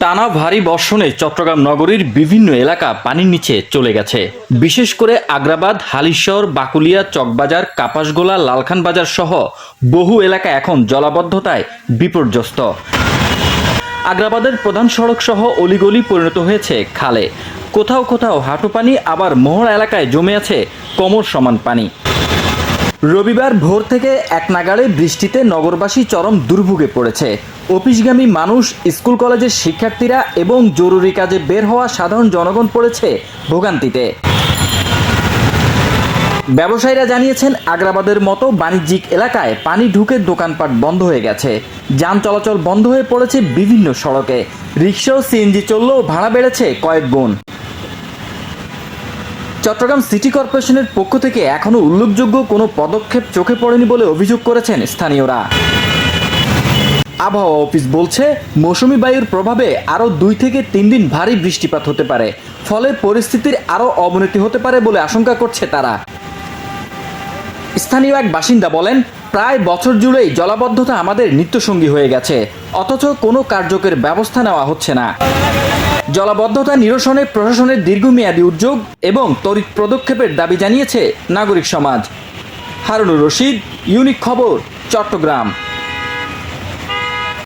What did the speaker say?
টানা ভারী বর্ষণে চট্টগ্রাম নগরীর বিভিন্ন এলাকা পানির নিচে চলে গেছে। বিশেষ করে আগ্রাবাদ, হালিশহর, বাকুলিয়া, চকবাজার, কাপাসগোলা লালখান বাজার সহ বহু এলাকা এখন জলাবদ্ধতায় বিপর্যস্ত। আগ্রাবাদের প্রধান সড়ক সহ অলিগলি পরিণত হয়েছে খালে। কোথাও কোথাও হাঁটু পানি, আবার মোহরা এলাকায় জমে আছে কোমর সমান পানি। রবিবার ভোর থেকে এক নাগাড়ে বৃষ্টিতে নগরবাসী চরম দুর্ভোগে পড়েছে। অফিসগামী মানুষ, স্কুল কলেজের শিক্ষার্থীরা এবং জরুরি কাজে বের হওয়া সাধারণ জনগণ পড়েছে ভোগান্তিতে। ব্যবসায়ীরা জানিয়েছেন, আগ্রাবাদের মতো বাণিজ্যিক এলাকায় পানি ঢুকে দোকানপাট বন্ধ হয়ে গেছে। যান চলাচল বন্ধ হয়ে পড়েছে বিভিন্ন সড়কে। রিক্সা ও সিএনজি চললেও ভাড়া বেড়েছে কয়েক গুণ। চট্টগ্রাম সিটি কর্পোরেশনের পক্ষ থেকে এখনও উল্লেখযোগ্য কোনো পদক্ষেপ চোখে পড়েনি বলে অভিযোগ করেছেন স্থানীয়রা। আবহাওয়া অফিস বলছে, মৌসুমি বায়ুর প্রভাবে আরও দুই থেকে তিন দিন ভারী বৃষ্টিপাত হতে পারে। ফলে পরিস্থিতির আরও অবনতি হতে পারে বলে আশঙ্কা করছে তারা। স্থানীয় এক বাসিন্দা বলেন, প্রায় বছর জুড়েই জলাবদ্ধতা আমাদের নিত্যসঙ্গী হয়ে গেছে, অথচ কোনো কার্যকর ব্যবস্থা নেওয়া হচ্ছে না। জলাবদ্ধতা নিরসনে প্রশাসনের দীর্ঘমেয়াদী উদ্যোগ এবং তড়িৎ পদক্ষেপের দাবি জানিয়েছে নাগরিক সমাজ। হারুনুর রশিদ, ইউনিক খবর, চট্টগ্রাম।